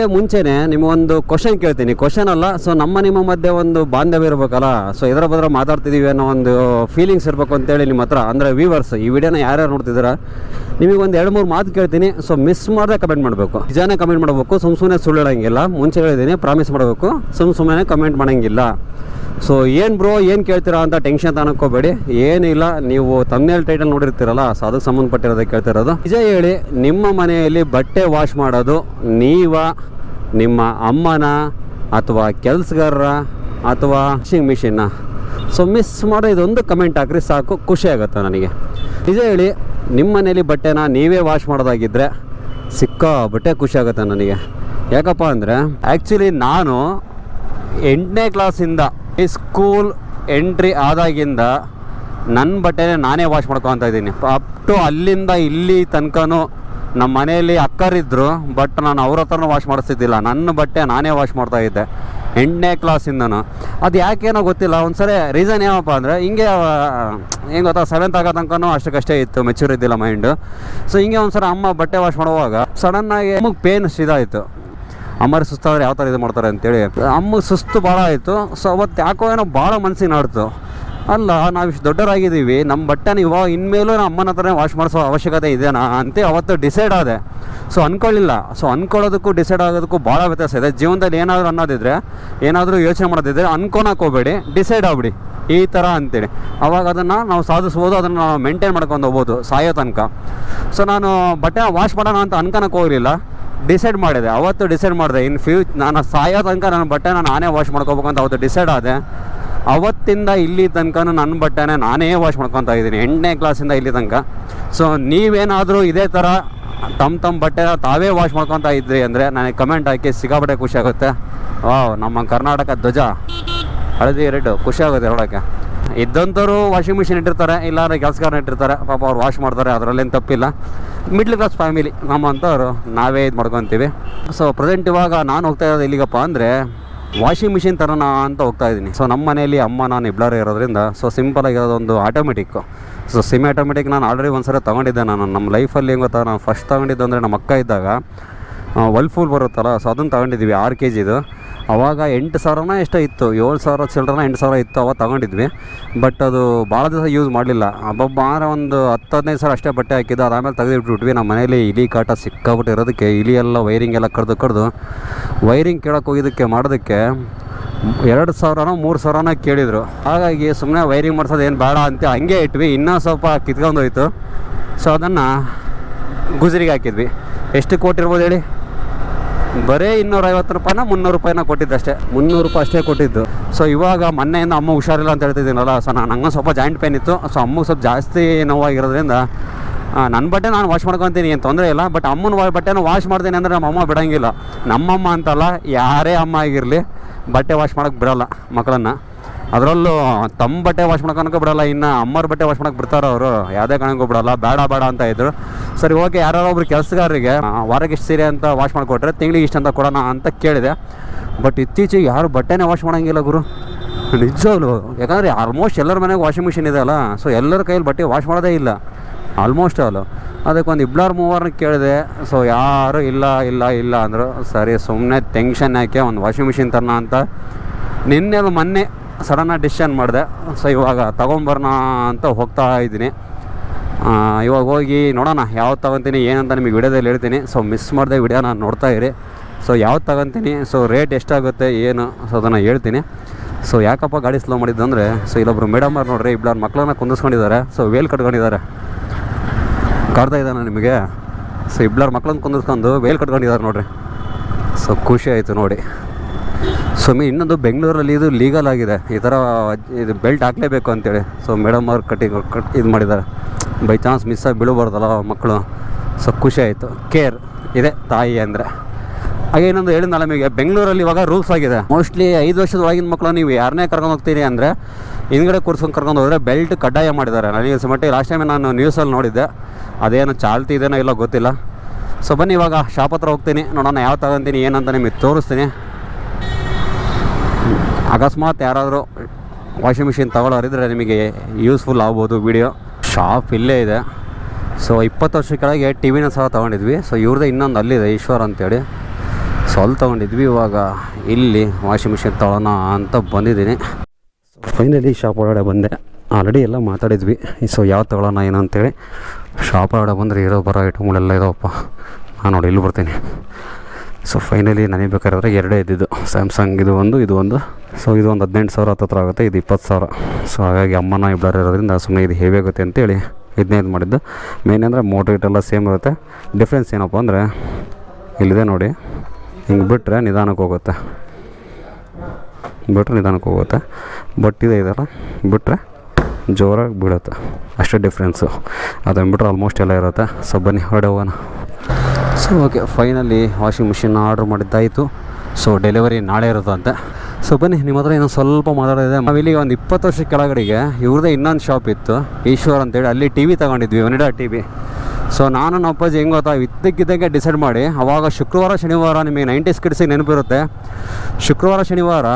Video ಮುಂಚೆನೆ ನಿಮಗೊಂದು question ಕೇಳ್ತೀನಿ. ಕ್ವಶನ್ ಅಲ್ಲ ಸೊ ನಮ್ಮ ನಿಮ್ಮ ಮಧ್ಯೆ ಒಂದು ಬಾಂಧವ್ಯ ಇರಬೇಕಲ್ಲ ಸೊ ಇದರ ಬದ್ರ ಮಾತಾಡ್ತಿದ್ದೀವಿ ಅನ್ನೋ ಒಂದು ಫೀಲಿಂಗ್ಸ್ ಇರಬೇಕು ಅಂತೇಳಿ ನಿಮ್ಮ ಹತ್ರ. ಅಂದರೆ ವ್ಯೂವರ್ಸ್ ಈ ವಿಡಿಯೋನ ಯಾರ್ಯಾರು ನೋಡ್ತಿದ್ದೀರಾ? ನಿಮಗೆ ಒಂದು ಎರಡು ಮೂರು ಮಾತು ಕೇಳ್ತೀನಿ. ಸೊ ಮಿಸ್ ಮಾಡದೆ ಕಮೆಂಟ್ ಮಾಡಬೇಕು. ನಿಜಾನೇ ಕಮೆಂಟ್ ಮಾಡಬೇಕು. ಸುಮ್ ಸುಮ್ಮನೆ ಸುಳ್ಳು ಮುಂಚೆ ಹೇಳಿದ್ದೀನಿ ಪ್ರಾಮಿಸ್ ಮಾಡಬೇಕು. ಸುಮ್ ಸುಮ್ಮನೆ ಕಮೆಂಟ್ ಮಾಡಂಗಿಲ್ಲ. ಸೊ ಏನು ಬ್ರೋ ಏನು ಕೇಳ್ತೀರಾ ಅಂತ ಟೆನ್ಷನ್ ತನಕೋಬೇಡಿ ಏನಿಲ್ಲ, ನೀವು ತಮ್ನೇಲ್ ಟೈಟಲ್ ನೋಡಿರ್ತೀರಲ್ಲ ಸೊ ಅದಕ್ಕೆ ಸಂಬಂಧಪಟ್ಟಿರೋದೇ ಕೇಳ್ತಿರೋದು. ನಿಜ ಹೇಳಿ, ನಿಮ್ಮ ಮನೆಯಲ್ಲಿ ಬಟ್ಟೆ ವಾಶ್ ಮಾಡೋದು ನೀವ, ನಿಮ್ಮ ಅಮ್ಮನ ಅಥವಾ ಕೆಲ್ಸಗಾರ ಅಥವಾ ವಾಷಿಂಗ್ ಮಿಷಿನ್ನ ಸೊ ಮಿಸ್ ಮಾಡೋ ಇದೊಂದು ಕಮೆಂಟ್ ಹಾಕ್ರಿ, ಸಾಕು, ಖುಷಿ ಆಗುತ್ತೆ ನನಗೆ. ನಿಜ ಹೇಳಿ ನಿಮ್ಮ ಮನೇಲಿ ಬಟ್ಟೆನ ನೀವೇ ವಾಶ್ ಮಾಡೋದಾಗಿದ್ದರೆ ಖುಷಿ ಆಗುತ್ತೆ ನನಗೆ. ಯಾಕಪ್ಪ ಅಂದರೆ ಆ್ಯಕ್ಚುಲಿ ನಾನು ಎಂಟನೇ ಕ್ಲಾಸಿಂದ ಈ ಸ್ಕೂಲ್ ಎಂಟ್ರಿ ಆದಾಗಿಂದ ನನ್ನ ಬಟ್ಟೆನೇ ನಾನೇ ವಾಶ್ ಮಾಡ್ಕೊತ ಇದ್ದೀನಿ. ಅಪ್ ಟು ಅಲ್ಲಿಂದ ಇಲ್ಲಿ ತನಕನೂ ನಮ್ಮ ಮನೆಯಲ್ಲಿ ಅಕ್ಕರಿದ್ದರು ಬಟ್ ನಾನು ಅವ್ರ ಹತ್ರನೂ ವಾಶ್ ಮಾಡಿಸ್ತಿದ್ದಿಲ್ಲ. ನನ್ನ ಬಟ್ಟೆ ನಾನೇ ವಾಶ್ ಮಾಡ್ತಾ ಇದ್ದೆ. ಎಂಟನೇ ಕ್ಲಾಸಿಂದನು ಅದು ಯಾಕೇನೋ ಗೊತ್ತಿಲ್ಲ, ಒಂದ್ಸರಿ ರೀಸನ್ ಏನಪ್ಪ ಅಂದರೆ, ಹಿಂಗೆ ಏನು ಗೊತ್ತಾ ಸೆವೆಂತ್ ಆಗೋ ತನಕನೂ ಅಷ್ಟಕ್ಕಷ್ಟೇ ಇತ್ತು ಮೆಚೂರ್ ಇದ್ದಿಲ್ಲ ಮೈಂಡು ಸೊ ಹಿಂಗೆ ಒಂದ್ಸರಿ ಅಮ್ಮ ಬಟ್ಟೆ ವಾಶ್ ಮಾಡುವಾಗ ಸಡನ್ನಾಗಿ ಅಮ್ಮಗೆ ಪೇನ್ ಇದಾಯಿತು. ಅಮ್ಮರು ಸುಸ್ತಾದ್ರೆ ಯಾವ ಥರ ಇದು ಮಾಡ್ತಾರೆ ಅಂತೇಳಿ. ಅಮ್ಮಗೆ ಸುಸ್ತು ಭಾಳ ಆಯಿತು. ಸೊ ಅವತ್ತು ಯಾಕೋ ಏನೋ ಭಾಳ ಮನ್ಸಿಗೆ ನಾಡ್ತು. ಅಲ್ಲ, ನಾವು ಇಷ್ಟು ದೊಡ್ಡವರಾಗಿದ್ದೀವಿ ನಮ್ಮ ಬಟ್ಟೆನ ಇವಾಗ ಇನ್ಮೇಲೂ ನಮ್ಮ ಅಮ್ಮನ ಹತ್ರನೇ ವಾಶ್ ಮಾಡಿಸೋ ಅವಶ್ಯಕತೆ ಇದೆಯಾ ಅಂತ ಅವತ್ತು ಡಿಸೈಡ್ ಆದೆ. ಸೊ ಅಂದ್ಕೊಳ್ಳಿಲ್ಲ ಸೊ ಅಂದ್ಕೊಳ್ಳೋದಕ್ಕೂ ಡಿಸೈಡ್ ಆಗೋದಕ್ಕೂ ಭಾಳ ವ್ಯತ್ಯಾಸ ಇದೆ. ಜೀವನದಲ್ಲಿ ಏನಾದರೂ ಅನ್ನೋದಿದ್ರೆ, ಏನಾದರೂ ಯೋಚನೆ ಮಾಡೋದಿದ್ರೆ ಅನ್ಕೊಳಕ್ಕೆ ಹೋಗ್ಬೇಡಿ ಡಿಸೈಡ್ ಆಗ್ಬಿಡಿ. ಈ ಥರ ಅಂತೇಳಿ ಅವಾಗ ಅದನ್ನು ನಾವು ಸಾಧಿಸ್ಬೋದು, ಅದನ್ನು ನಾವು ಮೇಂಟೈನ್ ಮಾಡ್ಕೊಂಡು ಹೋಗ್ಬೋದು, ಸಾಯೋ ತನಕ. ಸೊ ನಾನು ಬಟ್ಟೆ ವಾಶ್ ಮಾಡೋಣ ಅಂತ ಅನ್ಕೊಳಕ್ಕೆ ಹೋಗಲಿಲ್ಲ. ಡಿಸೈಡ್ ಮಾಡಿದೆ. ಅವತ್ತು ಡಿಸೈಡ್ ಮಾಡಿದೆ. ಇನ್ ಫ್ಯೂ ನಾನು ಸಾಯೋ ತನಕ ನನ್ನ ಬಟ್ಟೆನ ನಾನೇ ವಾಶ್ ಮಾಡ್ಕೋಬೇಕು ಅಂತ ಅವತ್ತು ಡಿಸೈಡ್ ಆದೆ. ಅವತ್ತಿಂದ ಇಲ್ಲಿ ತನಕ ನನ್ನ ಬಟ್ಟೆನೇ ನಾನೇ ವಾಶ್ ಮಾಡ್ಕೊತಾ ಇದ್ದೀನಿ. ಎಂಟನೇ ಕ್ಲಾಸಿಂದ ಇಲ್ಲಿ ತನಕ. ಸೊ ನೀವೇನಾದರೂ ಇದೇ ಥರ ತಮ್ಮ ತಮ್ಮ ಬಟ್ಟೆ ತಾವೇ ವಾಶ್ ಮಾಡ್ಕೊತಾ ಇದ್ರಿ ಅಂದರೆ ನನಗೆ ಕಮೆಂಟ್ ಹಾಕಿ ಸಿಗಾಬಟ್ಟೆ ಖುಷಿ ಆಗುತ್ತೆ. ವಾವ್ ನಮ್ಮ ಕರ್ನಾಟಕ ಧ್ವಜ ಹಳದಿ ರೆಡ್ ಖುಷಿ ಆಗುತ್ತೆ ನೋಡೋಕ್ಕೆ ಇದ್ದಂಥವ್ರು ವಾಷಿಂಗ್ ಮಿಷಿನ್ ಇಟ್ಟಿರ್ತಾರೆ, ಇಲ್ಲಾಂದ್ರೆ ಕೆಲಸಗಾರ ಇಟ್ಟಿರ್ತಾರೆ, ಪಾಪ ಅವ್ರು ವಾಶ್ ಮಾಡ್ತಾರೆ, ಅದರಲ್ಲೇನು ತಪ್ಪಿಲ್ಲ. ಮಿಡ್ಲ್ ಕ್ಲಾಸ್ ಫ್ಯಾಮಿಲಿ ನಮ್ಮಂಥವ್ರು ನಾವೇ ಇದು ಮಾಡ್ಕೊತೀವಿ. ಸೊ ಪ್ರೆಸೆಂಟ್ ಇವಾಗ ನಾನು ಹೋಗ್ತಾ ಇರೋದು ಇಲ್ಲಿಗಪ್ಪ ಅಂದರೆ ವಾಷಿಂಗ್ ಮಿಷಿನ್ ತರೋಣ ಅಂತ ಹೋಗ್ತಾ ಇದ್ದೀನಿ. ಸೊ ನಮ್ಮ ಮನೆಯಲ್ಲಿ ಅಮ್ಮ, ನಾನು ಇಬ್ಬರು ಇರೋದ್ರಿಂದ ಸೊ ಸಿಂಪಲ್ ಆಗಿರೋದು ಒಂದು ಆಟೋಮೆಟಿಕ್ಕು ಸೊ ಸಿಮ್ ಆಟೋಮೆಟಿಕ್ ನಾನು ಆಲ್ರೆಡಿ ಒಂದು ಸಲ ತೊಗೊಂಡಿದ್ದೆ ನಾನು. ನಮ್ಮ ಲೈಫಲ್ಲಿ ಏನು ನಾನು ಫಸ್ಟ್ ತೊಗೊಂಡಿದ್ದು ಅಂದರೆ ನಮ್ಮ ಅಕ್ಕ ಇದ್ದಾಗ ವಲ್ಫೂಲ್ ಬರುತ್ತಲ್ಲ ಸೊ ಅದನ್ನು ತಗೊಂಡಿದ್ವಿ ಆರು ಕೆ ಜಿದು ಅವಾಗ ಎಂಟು ಸಾವಿರನ ಎಷ್ಟೋ ಇತ್ತು, ಏಳು ಸಾವಿರ ಚಿಲ್ಡ್ರನ ಎಂಟು ಸಾವಿರ ಇತ್ತು ಅವಾಗ ತಗೊಂಡಿದ್ವಿ. ಬಟ್ ಅದು ಭಾಳ ದಿವಸ ಯೂಸ್ ಮಾಡಲಿಲ್ಲ. ಅಬ್ಬಬ್ಬ, ಅಂದ್ರೆ ಒಂದು ಹತ್ತು, ಹದಿನೈದು ಸಾವಿರ ಅಷ್ಟೇ ಬಟ್ಟೆ ಹಾಕಿದ್ದು, ಅದಾದಮೇಲೆ ತೆಗೆದಿಟ್ಬಿಟ್ವಿ. ನಮ್ಮ ಮನೇಲಿ ಇಲಿ ಕಾಟ ಸಿಕ್ಕಾಬಿಟ್ಟಿರೋದಕ್ಕೆ ಇಲಿ ಎಲ್ಲ ವೈರಿಂಗ್ ಎಲ್ಲ ಕಡ್ದು ಕಡ್ದು ವೈರಿಂಗ್ ಕೇಳಕ್ಕೆ ಹೋಗಿದ್ದಕ್ಕೆ ಮಾಡೋದಕ್ಕೆ ಎರಡು ಸಾವಿರನೋ ಮೂರು ಸಾವಿರನೋ ಕೇಳಿದರು. ಹಾಗಾಗಿ ಸುಮ್ಮನೆ ವೈರಿಂಗ್ ಮಾಡ್ಸೋದು ಏನು ಬೇಡ ಅಂತ ಹಂಗೆ ಇಟ್ವಿ. ಇನ್ನೂ ಸ್ವಲ್ಪ ಕಿತ್ಕೊಂಡು ಹೋಯ್ತು ಸೊ ಅದನ್ನು ಗುಜರಿಗೆ ಹಾಕಿದ್ವಿ. ಎಷ್ಟು ಕೊಟ್ಟಿರ್ಬೋದು ಹೇಳಿ? ಬರೀ ಇನ್ನೂರೈವತ್ತು ರೂಪಾಯಿನ ಮುನ್ನೂರು ರೂಪಾಯಿನ ಕೊಟ್ಟಿದ್ದಷ್ಟೇ. ಮುನ್ನೂರು ರೂಪಾಯಿ ಅಷ್ಟೇ ಕೊಟ್ಟಿದ್ದು. ಸೊ ಇವಾಗ ಮೊನ್ನೆಯಿಂದ ಅಮ್ಮ ಹುಷಾರಿಲ್ಲ ಅಂತ ಹೇಳ್ತಿದ್ದೀನಲ್ಲ. ಸೊ ನಾನು ಹಂಗೆ ಸ್ವಲ್ಪ ಜಾಯಿಂಟ್ ಪೇನ್ ಇತ್ತು. ಸೊ ಅಮ್ಮಗೆ ಸ್ವಲ್ಪ ಜಾಸ್ತಿ ನೋವಾಗಿರೋದ್ರಿಂದ ನನ್ನ ಬಟ್ಟೆ ನಾನು ವಾಶ್ ಮಾಡ್ಕೊತೀನಿ, ಏನು ತೊಂದರೆ ಇಲ್ಲ ಬಟ್ ಅಮ್ಮನ ಬಟ್ಟೆನ ವಾಶ್ ಮಾಡ್ತೀನಿ ಅಂದರೆ ನಮ್ಮ ಅಮ್ಮ ಬಿಡೋಂಗಿಲ್ಲ. ನಮ್ಮಮ್ಮ ಅಂತಲ್ಲ, ಯಾರೇ ಅಮ್ಮ ಆಗಿರಲಿ, ಬಟ್ಟೆ ವಾಶ್ ಮಾಡೋಕ್ಕೆ ಬಿಡೋಲ್ಲ ಮಕ್ಕಳನ್ನು ಅದರಲ್ಲೂ ತಮ್ಮ ಬಟ್ಟೆ ವಾಶ್ ಮಾಡ್ಕೊಳಕ್ಕೆ ಬಿಡೋಲ್ಲ, ಇನ್ನು ಅಮ್ಮರ ಬಟ್ಟೆ ವಾಶ್ ಮಾಡಕ್ಕೆ ಬಿಡ್ತಾರೆ ಅವರು. ಯಾವುದೇ ಕಾರಣಕ್ಕೂ ಬಿಡಲ್ಲ, ಬೇಡ ಬೇಡ ಅಂತ ಇದ್ರು. ಸರಿ ಓಕೆ ಯಾರೋ ಒಬ್ರು ಕೆಲಸಗಾರರಿಗೆ ವಾರಕ್ಕೆ ಇಷ್ಟು ಸೀರೆ ಅಂತ ವಾಶ್ ಮಾಡಿಕೊಟ್ರೆ ತಿಂಗಳಿಗೆ ಇಷ್ಟು ಅಂತ ಕೊಡೋಣ ಅಂತ ಕೇಳಿದೆ. ಬಟ್ ಇತ್ತೀಚೆಗೆ ಯಾರು ಬಟ್ಟೆನೇ ವಾಶ್ ಮಾಡೋಂಗಿಲ್ಲ ಗುರು. ನಿಜವಾಗ್ಲು, ಯಾಕಂದರೆ ಆಲ್ಮೋಸ್ಟ್ ಎಲ್ಲರ ಮನೆಗೆ ವಾಷಿಂಗ್ ಮಿಷಿನ್ ಇದೆ ಅಲ್ಲ ಸೊ ಎಲ್ಲರ ಕೈಯಲ್ಲಿ ಬಟ್ಟೆ ವಾಶ್ ಮಾಡೋದೇ ಇಲ್ಲ. ಆಲ್ಮೋಸ್ಟ್ ಆಲು ಅದಕ್ಕೆ ಒಂದು ಮೂವರ್ನ ಕೇಳಿದೆ. ಸೊ ಯಾರು ಇಲ್ಲ ಇಲ್ಲ ಇಲ್ಲ ಅಂದರು. ಸರಿ ಸುಮ್ಮನೆ ಟೆನ್ಷನ್ ಯಾಕೆ ಒಂದು ವಾಷಿಂಗ್ ಮಿಷಿನ್ ತರೋಣ ಅಂತ ನಿನ್ನೆ ಅದು ಮೊನ್ನೆ ಸಡನ್ನಾಗಿ ಡಿಸಿಷನ್ ಮಾಡಿದೆ. ಸೊ ಇವಾಗ ತೊಗೊಂಬರೋಣ ಅಂತ ಹೋಗ್ತಾ ಇದ್ದೀನಿ. ಇವಾಗ ಹೋಗಿ ನೋಡೋಣ, ಯಾವ್ದು ತಗೊತೀನಿ, ಏನಂತ ನಿಮಗೆ ವಿಡಿಯೋದಲ್ಲಿ ಹೇಳ್ತೀನಿ. ಸೊ ಮಿಸ್ ಮಾಡಿದೆ ವಿಡಿಯೋನ ನೋಡ್ತಾ ಇರಿ. ಸೊ ಯಾವ್ದು ತಗೊತೀನಿ ಸೊ ರೇಟ್ ಎಷ್ಟಾಗುತ್ತೆ, ಏನು ಸೊ ಅದನ್ನು ಹೇಳ್ತೀನಿ. ಸೊ ಯಾಕಪ್ಪ ಗಾಡಿ ಸ್ಲೋ ಮಾಡಿದ್ದು ಅಂದರೆ ಸೊ ಇಲ್ಲೊಬ್ರು ಮೇಡಮ್ ಅವ್ರು ನೋಡ್ರಿ ಇಬ್ಬರು ಮಕ್ಕಳನ್ನ ಕುಂದಿಸ್ಕೊಂಡಿದ್ದಾರೆ ಸೊ ವೇಲ್ ಕಟ್ಕೊಂಡಿದ್ದಾರೆ. ಕಾಡ್ತಾ ಇದ್ದಾನೆ ನಿಮಗೆ. ಸೊ ಇಬ್ಬರು ಮಕ್ಕಳನ್ನ ಕುಂದಿಸ್ಕೊಂಡು ವೇಲ್ ಕಟ್ಕೊಂಡಿದ್ದಾರೆ ನೋಡ್ರಿ. ಸೊ ಖುಷಿ ಆಯಿತು ನೋಡಿ. ಸ್ವಾಮಿ ಇನ್ನೊಂದು ಬೆಂಗಳೂರಲ್ಲಿ ಇದು ಲೀಗಲ್ ಆಗಿದೆ. ಈ ಥರ ಇದು ಬೆಲ್ಟ್ ಹಾಕಲೇಬೇಕು ಅಂತೇಳಿ. ಸೊ ಮೇಡಮ್ ಅವ್ರು ಕಟ್ಟಿ, ಕಟ್, ಇದು ಮಾಡಿದ್ದಾರೆ. ಬೈ ಚಾನ್ಸ್ ಮಿಸ್ ಆಗಿ ಬೀಳಬಾರ್ದಲ್ಲ ಮಕ್ಕಳು. ಸೊ ಖುಷಿ ಆಯಿತು. ಕೇರ್ ಇದೆ ತಾಯಿ ಅಂದರೆ. ಹಾಗೆ ಇನ್ನೊಂದು ಹೇಳಿದ್ನಲ್ಲ ನಮಗೆ, ಬೆಂಗಳೂರಲ್ಲಿ ಇವಾಗ ರೂಲ್ಸ್ ಆಗಿದೆ. ಮೋಸ್ಟ್ಲಿ ಐದು ವರ್ಷದ ಒಳಗಿನ ಮಕ್ಕಳು ನೀವು ಯಾರನ್ನೇ ಕರ್ಕೊಂಡು ಹೋಗ್ತೀರಿ ಅಂದರೆ, ಹಿಂದ್ಗಡೆ ಕೂರ್ಸ್ಕೊಂಡು ಕರ್ಕೊಂಡು ಹೋದರೆ ಬೆಲ್ಟ್ ಕಡ್ಡಾಯ ಮಾಡಿದ್ದಾರೆ. ನನಗೆ ಮಟ್ಟಿಗೆ ಲಾಸ್ಟ್ ಟೈಮ್ ನಾನು ನ್ಯೂಸಲ್ಲಿ ನೋಡಿದ್ದೆ. ಅದೇನು ಚಾಲ್ತಿ ಇದೆನೋ ಇಲ್ಲ ಗೊತ್ತಿಲ್ಲ. ಸೊ ಬನ್ನಿ ಇವಾಗ ಶಾಪ್ ಹತ್ರ ಹೋಗ್ತೀನಿ. ನೋಡೋಣ ಯಾವ ತಗೊಂತೀನಿ ಏನಂತ ನಿಮಗೆ ತೋರಿಸ್ತೀನಿ. ಅಕಸ್ಮಾತ್ ಯಾರಾದರೂ ವಾಷಿಂಗ್ ಮಿಷಿನ್ ತಗೊಳ್ಳೋರಿದ್ರೆ ನಿಮಗೆ ಯೂಸ್ಫುಲ್ ಆಗ್ಬೋದು ವಿಡಿಯೋ ಶಾಪ್ ಇಲ್ಲೇ ಇದೆ. ಸೊ ಇಪ್ಪತ್ತು ವರ್ಷ ಕೆಳಗೆ ಟಿ ವಿನ ಸಹ ತೊಗೊಂಡಿದ್ವಿ. ಸೊ ಇವ್ರದ್ದು ಇನ್ನೊಂದು ಅಲ್ಲಿದೆ, ಈಶ್ವರ್ ಅಂತೇಳಿ. ಸೊ ಅಲ್ಲಿ ತೊಗೊಂಡಿದ್ವಿ, ಇವಾಗ ಇಲ್ಲಿ ವಾಷಿಂಗ್ ಮಿಷಿನ್ ತೊಗೊಳೋಣ ಅಂತ ಬಂದಿದ್ದೀನಿ. ಸೊ ಫೈನಲಿ ಶಾಪ್ ಒಳಗಡೆ ಬಂದೆ. ಆಲ್ರೆಡಿ ಎಲ್ಲ ಮಾತಾಡಿದ್ವಿ. ಸೊ ಯಾವ ತೊಗೊಳೋಣ ಏನು ಅಂತೇಳಿ. ಶಾಪ್ ಒಳಗಡೆ ಬಂದರೆ ಇರೋ ಬರೋ ಐಟಮ್ಗಳೆಲ್ಲ ಇದಾವಪ್ಪ ನಾನು ನೋಡಿ ಇಲ್ಲಿ ಬರ್ತೀನಿ. ಸೊ ಫೈನಲಿ ನನಗೆ ಬೇಕಾದ್ರೆ ಎರಡೇ ಇದ್ದಿದ್ದು. ಸ್ಯಾಮ್ಸಂಗ್ ಇದು ಒಂದು ಇದು ಒಂದು. ಸೊ ಇದು ಒಂದು ಹದಿನೆಂಟು ಸಾವಿರ ಹತ್ತತ್ರ ಆಗುತ್ತೆ, ಇದು ಇಪ್ಪತ್ತು ಸಾವಿರ. ಸೊ ಹಾಗಾಗಿ ಅಮ್ಮನ ಇಬ್ಬರು ಇರೋದ್ರಿಂದ ಸುಮ್ಮನೆ ಇದು ಹೇವಿ ಆಗುತ್ತೆ ಅಂತೇಳಿ ಇದನ್ನೇ ಇದು ಮಾಡಿದ್ದು. ಮೇನ್ ಅಂದರೆ ಮೋಟ್ರ್ ಇಟ್ಟೆಲ್ಲ ಸೇಮ್ ಇರುತ್ತೆ. ಡಿಫ್ರೆನ್ಸ್ ಏನಪ್ಪ ಅಂದರೆ, ಇಲ್ಲಿದೆ ನೋಡಿ. ಹಿಂಗೆ ಬಿಟ್ಟರೆ ನಿಧಾನಕ್ಕೆ ಹೋಗುತ್ತೆ. ಬಿಟ್ಟರೆ ನಿಧಾನಕ್ಕೆ ಹೋಗುತ್ತೆ. ಬಟ್ ಇದೆ ಇದಲ್ಲ ಬಿಟ್ಟರೆ ಜೋರಾಗಿ ಬೀಳುತ್ತೆ. ಅಷ್ಟೇ ಡಿಫ್ರೆನ್ಸು ಅದನ್ನು ಬಿಟ್ಟರೆ ಆಲ್ಮೋಸ್ಟ್ ಎಲ್ಲ ಇರುತ್ತೆ. ಸೊ ಬನ್ನಿ ಹೊರಡೆ so okay finally washing machine order ಮಾಡಿದ್ದಾಯಿತು. So delivery ನಾಳೆ ಇರುತ್ತಂತೆ. ಸೊ ಬನ್ನಿ, ನಿಮ್ಮ ಹತ್ರ ಇನ್ನೊಂದು ಸ್ವಲ್ಪ ಮಾತಾಡೋದಿದೆ ನಾವಿಲ್ಲಿ ಒಂದು ಇಪ್ಪತ್ತು ವರ್ಷ ಕೆಳಗಡೆಗೆ ಇವ್ರದ್ದೇ ಇನ್ನೊಂದು ಶಾಪ್ ಇತ್ತು. ಈಶ್ವರ್ ಅಂತೇಳಿ, ಅಲ್ಲಿ ಟಿ ವಿ ತೊಗೊಂಡಿದ್ವಿ ಒನಿಡಾ ಟಿ ವಿ ಸೊ ನಾನು ನಮ್ಮ ಅಪ್ಪಾಜಿ ಹೆಂಗೆ ಗೊತ್ತಾ? ಇದ್ದಕ್ಕಿದ್ದಂಗೆ ಡಿಸೈಡ್ ಮಾಡಿ. ಅವಾಗ ಶುಕ್ರವಾರ, ಶನಿವಾರ ನಿಮಗೆ ನೈಂಟೀಸ್ ಕಿಡ್ಸಿಗೆ ನೆನಪಿರುತ್ತೆ. ಶುಕ್ರವಾರ, ಶನಿವಾರ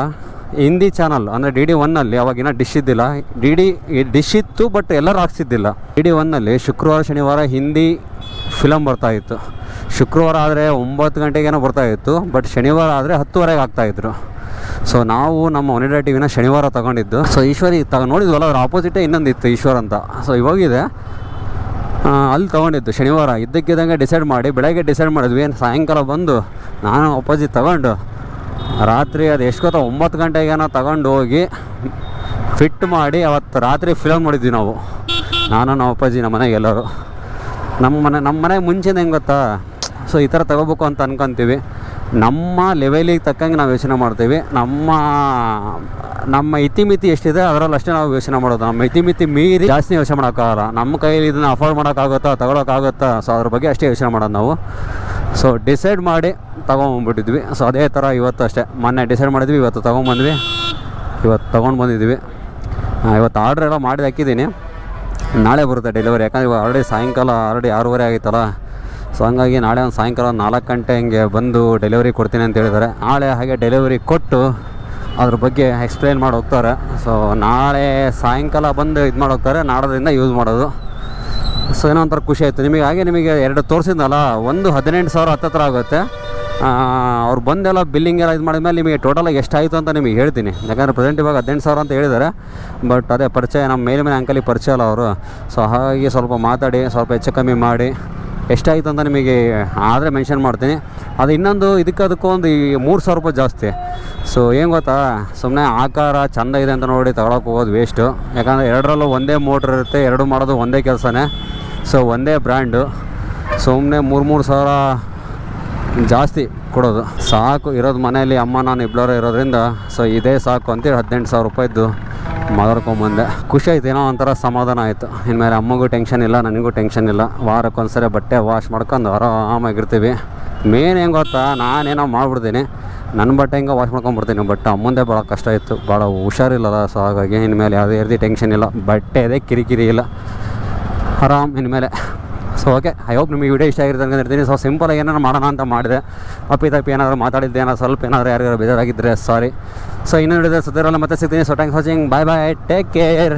ಹಿಂದಿ ಚಾನಲ್ ಅಂದರೆ ಡಿ ಡಿ ಒನ್ನಲ್ಲಿ ಅವಾಗಿನ ಡಿಶ್ ಇದ್ದಿಲ್ಲ. ಡಿ ಡಿ ಡಿಶ್ ಇತ್ತು ಬಟ್ ಎಲ್ಲರೂ ಹಾಕ್ಸಿದ್ದಿಲ್ಲ. ಡಿ ಡಿ ಒನ್ನಲ್ಲಿ ಶುಕ್ರವಾರ, ಶನಿವಾರ ಹಿಂದಿ ಫಿಲಮ್ ಬರ್ತಾಯಿತ್ತು ಶುಕ್ರವಾರ ಆದರೆ ಒಂಬತ್ತು ಗಂಟೆಗೇನೋ ಬರ್ತಾಯಿತ್ತು ಬಟ್ ಶನಿವಾರ ಆದರೆ ಹತ್ತುವರೆಗೆ ಆಗ್ತಾಯಿದ್ರು ಸೊ ನಾವು ನಮ್ಮ ಒನಿಡಾ ಟಿ ವಿನ ಶನಿವಾರ ತೊಗೊಂಡಿದ್ದು. ಸೊ ಈಶ್ವರಿ ತಗೊಂಡು ನೋಡಿದ್ವಲ್ಲ ಅದ್ರ ಆಪೋಸಿಟೇ ಇನ್ನೊಂದಿತ್ತು ಈಶ್ವರ್ ಅಂತ. ಸೊ ಇವಾಗಿದೆ. ಅಲ್ಲಿ ತೊಗೊಂಡಿದ್ದು. ಶನಿವಾರ ಇದ್ದಕ್ಕಿದ್ದಂಗೆ ಡಿಸೈಡ್ ಮಾಡಿ, ಬೆಳಗ್ಗೆ ಡಿಸೈಡ್ ಮಾಡಿದ್ವಿ. ಏನು ಸಾಯಂಕಾಲ ಬಂದು ನಾನು ಅಪ್ಪಾಜಿ ತಗೊಂಡು, ರಾತ್ರಿ ಅದು ಎಷ್ಟು ಗೊತ್ತಾ ಒಂಬತ್ತು ಗಂಟೆಗೇನೋ ತಗೊಂಡು ಹೋಗಿ ಫಿಟ್ ಮಾಡಿ ಅವತ್ತು ರಾತ್ರಿ ಫಿಲಮ್ ಮಾಡಿದ್ವಿ ನಾವು. ನಾನು, ನಮ್ಮ ಅಪ್ಪಾಜಿ, ನಮ್ಮ ಮನೆಗೆ ಎಲ್ಲರೂ. ನಮ್ಮ ಮನೆ ನಮ್ಮ ಮನೆ ಮುಂಚೆನೇ ಹೆಂಗೆ ಗೊತ್ತಾ? ಸೊ ಈ ಥರ ತಗೋಬೇಕು ಅಂತ ಅನ್ಕೊಂತೀವಿ. ನಮ್ಮ ಲೆವೆಲಿಗೆ ತಕ್ಕಂಗೆ ನಾವು ಯೋಚನೆ ಮಾಡ್ತೀವಿ. ನಮ್ಮ ನಮ್ಮ ಇತಿಮಿತಿ ಎಷ್ಟಿದೆ, ಅದರಲ್ಲಿ ಅಷ್ಟೇ ನಾವು ಯೋಚನೆ ಮಾಡೋದು. ನಮ್ಮ ಇತಿಮಿತಿ ಮೀರಿ ಜಾಸ್ತಿ ಯೋಚನೆ ಮಾಡೋಕ್ಕಾಗಲ್ಲ. ನಮ್ಮ ಕೈಯಲ್ಲಿ ಇದನ್ನು ಅಫೋರ್ಡ್ ಮಾಡೋಕ್ಕಾಗುತ್ತಾ, ತಗೊಳಕ್ಕಾಗುತ್ತಾ, ಸೊ ಅದ್ರ ಬಗ್ಗೆ ಅಷ್ಟೇ ಯೋಚನೆ ಮಾಡೋದು ನಾವು. ಸೊ ಡಿಸೈಡ್ ಮಾಡಿ ತೊಗೊಂಬಂದ್ಬಿಟ್ಟಿದ್ವಿ. ಸೊ ಅದೇ ಥರ ಇವತ್ತು ಅಷ್ಟೇ. ಮೊನ್ನೆ ಡಿಸೈಡ್ ಮಾಡಿದ್ವಿ, ಇವತ್ತು ತೊಗೊಂಬಂದ್ವಿ. ಇವತ್ತು ತೊಗೊಂಡು ಬಂದಿದ್ವಿ ಇವತ್ತು ಆರ್ಡ್ರ್ ಎಲ್ಲ ಮಾಡಿ ಹಾಕಿದ್ದೀನಿ. ನಾಳೆ ಬರುತ್ತೆ ಡೆಲಿವರಿ ಯಾಕಂದರೆ ಇವಾಗ ಆಲ್ರೆಡಿ ಸಾಯಂಕಾಲ ಆಲ್ರೆಡಿ ಆರೂವರೆ ಆಗಿತ್ತಲ್ಲ. ಸೊ ಹಂಗಾಗಿ ನಾಳೆ ಒಂದು ಸಾಯಂಕಾಲ ನಾಲ್ಕು ಗಂಟೆ ಹಿಂಗೆ ಬಂದು ಡೆಲಿವರಿ ಕೊಡ್ತೀನಿ ಅಂತ ಹೇಳಿದ್ದಾರೆ. ನಾಳೆ ಹಾಗೆ ಡೆಲಿವರಿ ಕೊಟ್ಟು ಅದ್ರ ಬಗ್ಗೆ ಎಕ್ಸ್ಪ್ಲೇನ್ ಮಾಡಿ ಹೋಗ್ತಾರೆ. ಸೊ ನಾಳೆ ಸಾಯಂಕಾಲ ಬಂದು ಇದು ಮಾಡಿ ಹೋಗ್ತಾರೆ. ನಾಡೋದ್ರಿಂದ ಯೂಸ್ ಮಾಡೋದು. ಸೊ ಏನೋ ಒಂಥರ ಖುಷಿ ಆಯಿತು. ನಿಮಗೆ ಹಾಗೆ ನಿಮಗೆ ಎರಡು ತೋರಿಸಿದ್ನಲ್ಲ, ಒಂದು ಹದಿನೆಂಟು ಸಾವಿರ ಹತ್ತತ್ರ ಆಗುತ್ತೆ. ಅವ್ರು ಬಂದೆಲ್ಲ ಬಿಲ್ಲಿಂಗ್ ಎಲ್ಲ ಇದು ಮಾಡಿದ್ಮೇಲೆ ನಿಮಗೆ ಟೋಟಲಾಗಿ ಎಷ್ಟಾಯಿತು ಅಂತ ನಿಮಗೆ ಹೇಳ್ತೀನಿ. ಯಾಕಂದರೆ ಪ್ರೆಸೆಂಟ್ ಇವಾಗ ಹದಿನೆಂಟು ಸಾವಿರ ಅಂತ ಹೇಳಿದ್ದಾರೆ. ಬಟ್ ಅದೇ ಪರಿಚಯ, ನಮ್ಮ ಮೇಲೆ ಮೇಲೆ ಅಂಕಲಿಗೆ ಪರಿಚಯ ಅಲ್ಲ ಅವರು. ಸೊ ಹಾಗಾಗಿ ಸ್ವಲ್ಪ ಮಾತಾಡಿ, ಸ್ವಲ್ಪ ಹೆಚ್ಚು ಕಮ್ಮಿ ಮಾಡಿ. ಎಷ್ಟಾಯಿತು ಅಂತ ನಿಮಗೆ ಆದರೆ ಮೆನ್ಷನ್ ಮಾಡ್ತೀನಿ. ಅದು ಇನ್ನೊಂದು ಇದಕ್ಕೆ ಅದಕ್ಕೂ ಒಂದು ಈ ಮೂರು ಸಾವಿರ ರೂಪಾಯಿ ಜಾಸ್ತಿ. ಸೊ ಏನು ಗೊತ್ತಾ? ಸುಮ್ಮನೆ ಆಕಾರ, ಚಂದ ಇದೆ ಅಂತ ನೋಡಿ ತಗೊಳಕ್ಕೆ ಹೋಗೋದು ವೇಸ್ಟು ಯಾಕಂದರೆ ಎರಡರಲ್ಲೂ ಒಂದೇ ಮೋಟ್ರ್ ಇರುತ್ತೆ, ಎರಡು ಮಾಡೋದು ಒಂದೇ ಕೆಲಸನೇ. ಸೊ ಒಂದೇ ಬ್ರ್ಯಾಂಡು ಸುಮ್ಮನೆ ಮೂರು ಮೂರು ಸಾವಿರ ಜಾಸ್ತಿ ಕೊಡೋದು. ಸಾಕು, ಇರೋದು ಮನೆಯಲ್ಲಿ ಅಮ್ಮ, ನಾನು ಇಬ್ಬರು ಇರೋದ್ರಿಂದ. ಸೊ ಇದೇ ಸಾಕು ಅಂತೇಳಿ ಹದಿನೆಂಟು ಸಾವಿರ ರೂಪಾಯಿದ್ದು ಮಾತಾಡ್ಕೊಂಬಂದೆ. ಖುಷಿ ಆಯ್ತು, ಏನೋ ಒಂಥರ ಸಮಾಧಾನ ಆಯಿತು. ಇನ್ಮೇಲೆ ಅಮ್ಮಗೂ ಟೆನ್ಷನ್ ಇಲ್ಲ, ನನಗೂ ಟೆನ್ಷನ್ ಇಲ್ಲ. ವಾರಕ್ಕೊಂದ್ಸರಿ ಬಟ್ಟೆ ವಾಶ್ ಮಾಡ್ಕೊಂಡು ಆರಾಮಾಗಿರ್ತೀವಿ. ಮೇನ್ ಹೆಂಗೆ ಗೊತ್ತಾ, ನಾನೇನೋ ಮಾಡ್ಬಿಡ್ತೀನಿ. ನನ್ನ ಬಟ್ಟೆ ಹಿಂಗೆ ವಾಶ್ ಮಾಡ್ಕೊಂಡ್ಬಿಡ್ತೀನಿ ಬಟ್ ಅಮ್ಮಂದೆ ಭಾಳ ಕಷ್ಟ ಇತ್ತು. ಭಾಳ ಹುಷಾರಿಲ್ಲಲ್ಲ ಸೊ ಹಾಗಾಗಿ ಇನ್ಮೇಲೆ ಯಾವುದೇ ರೀತಿ ಟೆನ್ಷನ್ ಇಲ್ಲ. ಬಟ್ಟೆ ಇದೆ ಕಿರಿಕಿರಿ ಇಲ್ಲ. ಆರಾಮ್ ಇನ್ಮೇಲೆ. ಸೊ ಓಕೆ ಐ ಹೋಪ್ ನಿಮಗೆ ವಿಡಿಯೋ ಇಷ್ಟ ಆಗಿರುತ್ತೆ ಅಂತ ಇರ್ತೀನಿ ಸೊ ಸಿಂಪಲಾಗಿ ಏನಾರು ಮಾಡೋಣ ಅಂತ ಮಾಡಿದೆ. ಅಪ್ಪಿ ತಪ್ಪಿ ಏನಾದರೂ ಮಾತಾಡಿದ್ದೆ, ಏನಾದ್ರು ಸ್ವಲ್ಪ ಏನಾದರೂ ಯಾರಿಗಾರು ಬೇಜಾರಾಗಿದ್ದರೆ ಸಾರಿ ಸೊ ಇನ್ನೂ ಹಿಡಿದ್ರೆ ಸುತ್ತಿರಲ್ಲ ಮತ್ತೆ ಸಿಗ್ತೀನಿ. So thanks watching bye bye take care